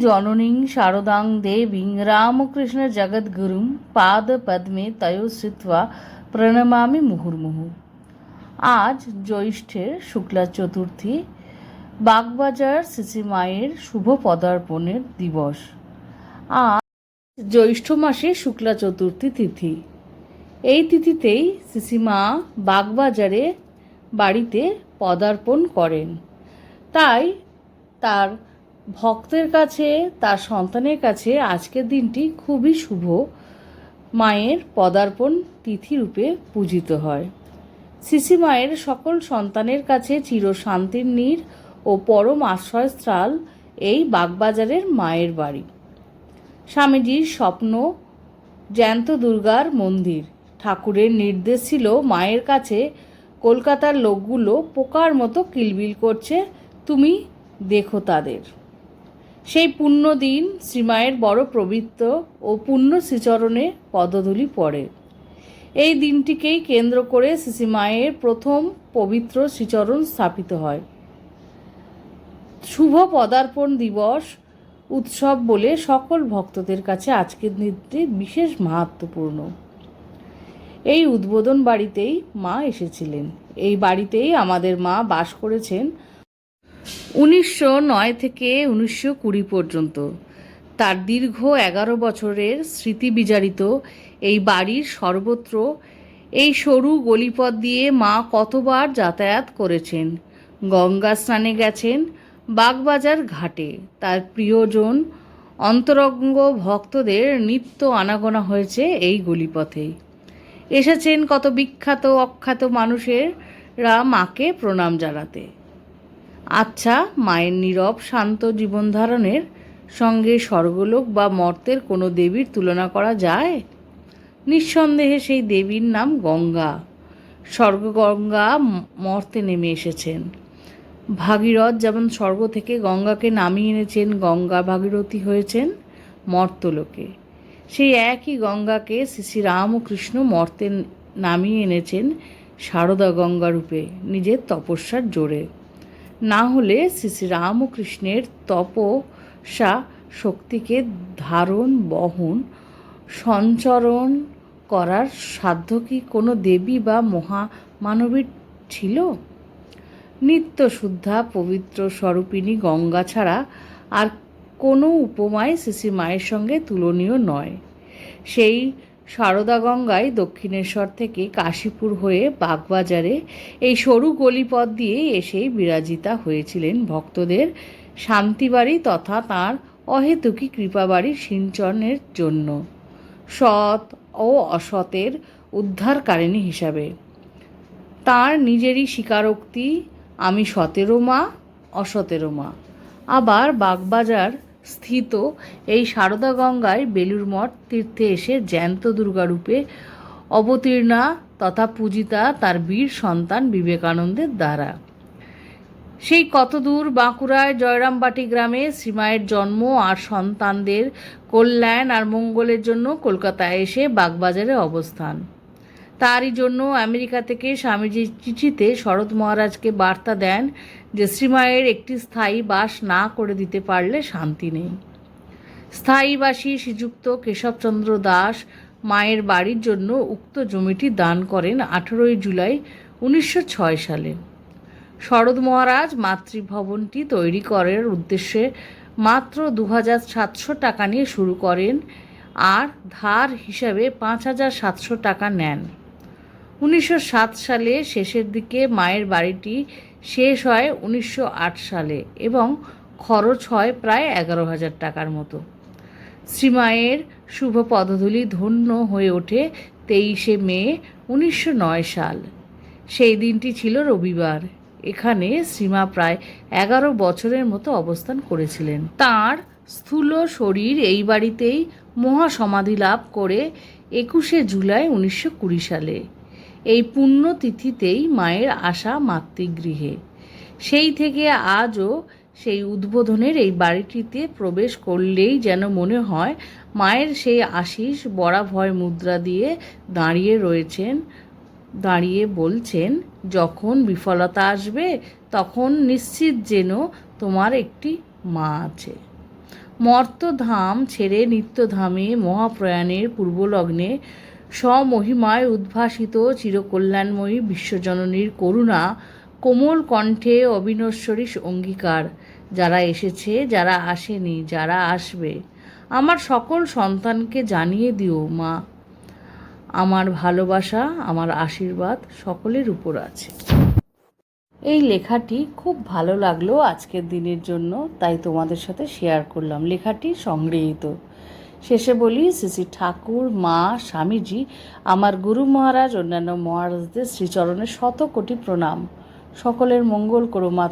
জননীং শারদাং দেবীং রামকৃষ্ণ জগদ্গুরুং পাদ পদ্মে তয় শ্রিত্বা প্রণমামি মুহুর্মুহু আজ জ্যৈষ্ঠের শুক্লা চতুর্থী বাগবাজার মায়ের শুভ পদার্পণের দিবস আজ জ্যৈষ্ঠ মাসে শুক্লা চতুর্থী তিথি এই তিথিতেই সিসিমা বাগবাজারে বাড়িতে পদার্পণ করেন। তাই তার ভক্তের কাছে, তার সন্তানের কাছে আজকের দিনটি খুবই শুভ। মায়ের পদার্পণ তিথি রূপে পূজিত হয়। সিসি মায়ের সকল সন্তানের কাছে চির শান্তির নীর ও পরম আশ্রয়স্থল এই বাগবাজারের মায়ের বাড়ি। স্বামীজির স্বপ্ন, জ্যান্ত দুর্গার মন্দির। ঠাকুরের নির্দেশ ছিল মায়ের কাছে, কলকাতার লোকগুলো পোকার মতো কিলবিল করছে, তুমি দেখো তাদের। সেই পুণ্য দিন শ্রীমায়ের বড় পবিত্র ও পুণ্য শ্রীচরণে পদধূলি পড়ে। এই দিনটিকেই কেন্দ্র করে শ্রীমায়ের প্রথম পবিত্র শ্রীচরণ স্থাপিত হয়। শুভ পদার্পণ দিবস উৎসব বলে সকল ভক্তদের কাছে আজকের দিনটি বিশেষ মাহাত্মপূর্ণ। এই উদ্বোধন বাড়িতেই মা এসেছিলেন। এই বাড়িতেই আমাদের মা বাস করেছেন উনিশশো নয় থেকে উনিশশো কুড়ি পর্যন্ত। তার দীর্ঘ এগারো বছরের স্মৃতি বিজারিত এই বাড়ির সর্বত্র এই সরু গলিপথ দিয়ে মা কতবার যাতায়াত করেছেন। গঙ্গা স্নানে গেছেন বাগবাজার ঘাটে। তার প্রিয়জন, অন্তরঙ্গ ভক্তদের নিত্য আনাগোনা হয়েছে এই গলিপথেই এসেছেন কত বিখ্যাত, অখ্যাত মানুষেরা মাকে প্রণাম জানাতে। আচ্ছা মায়ের নীরব, শান্ত জীবনধারণের সঙ্গে স্বর্গলোক বা মর্তের কোনো দেবীর তুলনা করা যায়? নিঃসন্দেহে সেই দেবীর নাম গঙ্গা। স্বর্গগঙ্গা মর্তে নেমে এসেছেন। ভাগীরথ যেমন স্বর্গ থেকে গঙ্গাকে নামিয়ে এনেছেন, গঙ্গা ভাগীরথী হয়েছেন মর্তলোকে। সেই একই গঙ্গাকে শ্রী শ্রী রামকৃষ্ণ মর্তে নামিয়ে এনেছেন সারদা গঙ্গা রূপে নিজের তপস্যার জোরে। না হলে শ্রী রামকৃষ্ণের তপস্যা শক্তিকে ধারণ, বহন, সঞ্চরণ করার সাধ্য কি কোনো দেবী বা মহামানবীর ছিল? নিত্য শুদ্ধা, পবিত্র স্বরূপিণী গঙ্গা ছাড়া আর কোনো উপমায় শ্রী মায়ের সঙ্গে তুলনীয় নয়। সেই সারদা গঙ্গায় দক্ষিণেশ্বর থেকে কাশীপুর হয়ে বাগবাজারে এই সরু গলিপথ দিয়ে এসেই বিরাজিতা হয়েছিলেন ভক্তদের শান্তিবাড়ি তথা তাঁর অহেতুকী কৃপাবাড়ির সিঞ্চনের জন্য সৎ ও অসতের উদ্ধারকারিণী হিসাবে। তার নিজেরই স্বীকারোক্তি, আমি সতেরো মা, অসতেরো মা। আবার বাগবাজার স্থিত এই সারদা গঙ্গায় বেলুর মঠ তীর্থে এসে জ্যান্ত দুর্গারূপে অবতীর্ণা তথা পূজিতা তার বীর সন্তান বিবেকানন্দের দ্বারা। সেই কত দূর বাঁকুড়ায় জয়রামবাটি গ্রামে শ্রীমায়ের জন্ম আর সন্তানদের কল্যাণ আর মঙ্গলের জন্য কলকাতায় এসে বাগবাজারে অবস্থান। তারই জন্য আমেরিকা থেকে স্বামীজির চিঠিতে শরৎ মহারাজকে বার্তা দেন যে শ্রীমায়ের একটি স্থায়ী বাস না করে দিতে পারলে শান্তি নেই। স্থায়ীবাসী শ্রীযুক্ত কেশবচন্দ্র দাস মায়ের বাড়ির জন্য উক্ত জমিটি দান করেন আঠেরোই জুলাই উনিশশো ছয় সালে। শরৎ মহারাজ মাতৃভবনটি তৈরি করার উদ্দেশ্যে মাত্র দু সাতশো টাকা নিয়ে শুরু করেন আর ধার হিসাবে পাঁচ হাজার সাতশো টাকা নেন। উনিশশো সাত সালে শেষের দিকে মায়ের বাড়িটি শেষ হয় উনিশশো আট সালে এবং খরচ হয় প্রায় এগারো হাজার টাকার মতো। শ্রীমায়ের শুভ পদধূলি ধন্য হয়ে ওঠে তেইশে মে উনিশশো নয় সাল। সেই দিনটি ছিল রবিবার। এখানে শ্রীমা প্রায় এগারো বছরের মতো অবস্থান করেছিলেন। তার স্থূল শরীর এই বাড়িতেই মহাসমাধি লাভ করে একুশে জুলাই উনিশশো কুড়ি সালে। এই পুণ্যতিথিতেই মায়ের আশা মাতৃগৃহে। সেই থেকে আজও সেই উদ্বোধনের এই বাড়িটিতে প্রবেশ করলেই যেন মনে হয় মায়ের সেই আশিস বরাভয় মুদ্রা দিয়ে দাঁড়িয়ে রয়েছেন, দাঁড়িয়ে বলছেন, যখন বিফলতা আসবে, তখন নিশ্চিত যেন তোমার একটি মা আছে। মর্তধাম ছেড়ে নিত্যধামে মহাপ্রয়াণের পূর্বলগ্নে স্বমহিমায় উদ্ভাসিত চিরকল্যাণময়ী বিশ্বজননীর করুণা কোমল কণ্ঠে অবিনশ্বরী অঙ্গীকার। যারা এসেছে, যারা আসেনি, যারা আসবে, আমার সকল সন্তানকে জানিয়ে দিও, মা। আমার ভালোবাসা, আমার আশীর্বাদ সকলের উপর আছে। এই লেখাটি খুব ভালো লাগল আজকের দিনের জন্য, তাই তোমাদের সাথে শেয়ার করলাম। লেখাটি সংগৃহীত। শেষে বলি, শ্রী ঠাকুর, মা, স্বামীজি, আমার গুরু মহারাজ, অন্যান্য মহারাজদের শ্রীচরণে শত কোটি প্রণাম। সকলের মঙ্গল করো মা